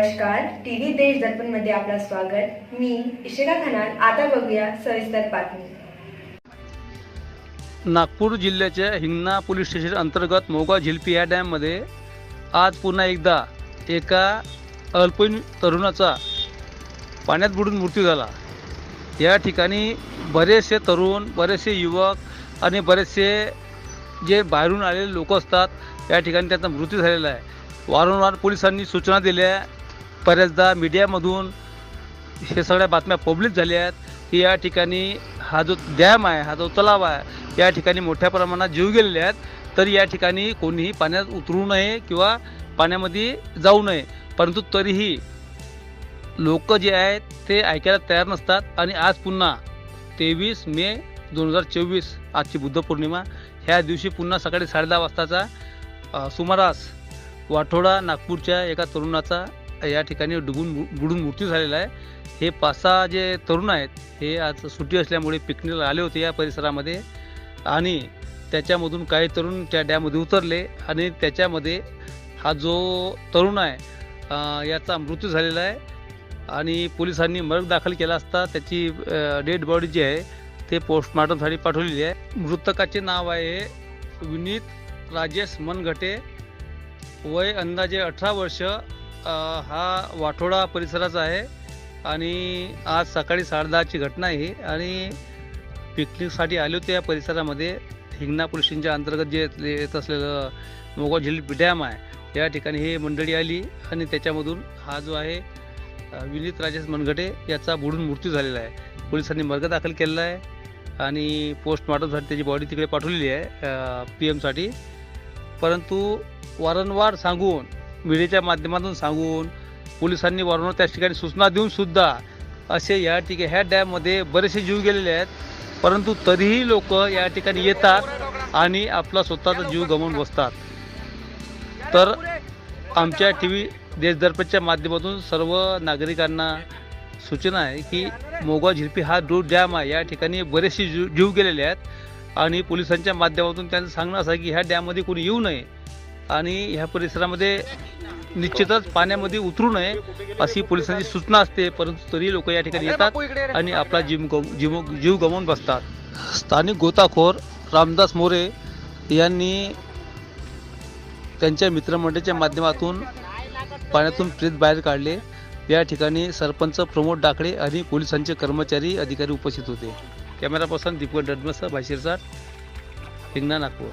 नमस्कार. टीव्ही देश दर्पणमध्ये आपलं स्वागत. मी इशिका खनाल. आता बघूया सविस्तर बातमी. नागपूर जिल्ह्याच्या हिंगणा पोलीस स्टेशन अंतर्गत मोगा झिलपी या डॅममध्ये आज पुन्हा एकदा एका अल्पवयीन तरुणाचा पाण्यात बुडून मृत्यू झाला. या ठिकाणी बरेचसे तरुण बरेचसे युवक आणि बरेचसे जे बाहेरून आलेले लोक असतात या ठिकाणी त्यांचा मृत्यू झालेला आहे. वारंवार पोलिसांनी सूचना दिल्या. बऱ्याचदा मीडियामधून हे सगळ्या बातम्या पब्लिक झाल्या आहेत की या ठिकाणी हा जो डॅम आहे हा जो तलाव आहे या ठिकाणी मोठ्या प्रमाणात जीव गेलेले आहेत. तरी या ठिकाणी कोणीही पाण्यात उतरू नये किंवा पाण्यामध्ये जाऊ नये. परंतु तरीही लोक जे आहेत ते ऐकायला तयार नसतात. आणि आज पुन्हा तेवीस मे दोन हजार चोवीस आजची बुद्ध पौर्णिमा ह्या दिवशी पुन्हा सकाळी साडेदहा वाजताचा सुमारास वाठोडा नागपूरच्या एका तरुणाचा या ठिकाणी डुबून बुडून मृत्यू झालेला आहे. हे पाच सहा जे तरुण आहेत हे आज सुट्टी असल्यामुळे पिकनिकला आले होते या परिसरामध्ये आणि त्याच्यामधून काही तरुण त्या डॅममध्ये उतरले आणि त्याच्यामध्ये हा जो तरुण आहे याचा मृत्यू झालेला आहे आणि पोलिसांनी मरग दाखल केला असता त्याची डेड बॉडी जी आहे ते पोस्टमॉर्टमसाठी पाठवलेली आहे. मृतकाचे नाव आहे विनीत राजेश मनघटे. वय अंदाजे अठरा वर्ष हा वाठोडा परिसराचा आहे आणि आज सकाळी साडेदहाची घटना आहे ही आणि पिकनिकसाठी आले होते या परिसरामध्ये. हिंगणा अंतर्गत जे येत- असलेलं मोगा जिल्ह्यात डॅम आहे या ठिकाणी ही मंडळी आली आणि त्याच्यामधून हा जो आहे विनीत राजेश मनगटे याचा बुडून मृत्यू झालेला आहे. पोलिसांनी मर्ग दाखल केलेला आहे आणि पोस्टमॉर्टमसाठी त्याची बॉडी तिकडे पाठवलेली आहे पी एमसाठी. परंतु वारंवार सांगून मीडियाच्या माध्यमातून सांगून पोलिसांनी वारंवार त्या ठिकाणी सूचना देऊन सुद्धा असे या ठिकाणी ह्या डॅममध्ये बरेचसे जीव गेलेले आहेत. परंतु तरीही लोक या ठिकाणी येतात आणि आपला स्वतःचा जीव गमावून बसतात. तर आमच्या टी व्ही देशदर्पणच्या माध्यमातून सर्व नागरिकांना सूचना आहे की मोगा झिरपी हा डो डॅम आहे या ठिकाणी बरेचसे जीव जीव गेलेले आहेत. आणि पोलिसांच्या माध्यमातून त्यांचं सांगणं असं आहे की ह्या डॅममध्ये कोणी येऊ नये. आणि ह्या परिसरामध्ये निश्चितच पाण्यामध्ये उतरू नये अशी पोलिसांची सूचना असते परंतु तरी लोक या ठिकाणी येतात आणि आपला जीव गम जीव जीव गमावून बसतात. स्थानिक गोताखोर रामदास मोरे यांनी त्यांच्या मित्रमंडळीच्या माध्यमातून पाण्यातून प्रेत बाहेर काढले. या ठिकाणी सरपंच प्रमोद डाकळे आणि पोलिसांचे कर्मचारी अधिकारी उपस्थित होते. कॅमेरा पर्सन दीपक डडमसह भाशीरसाट हिंगणा नागपूर.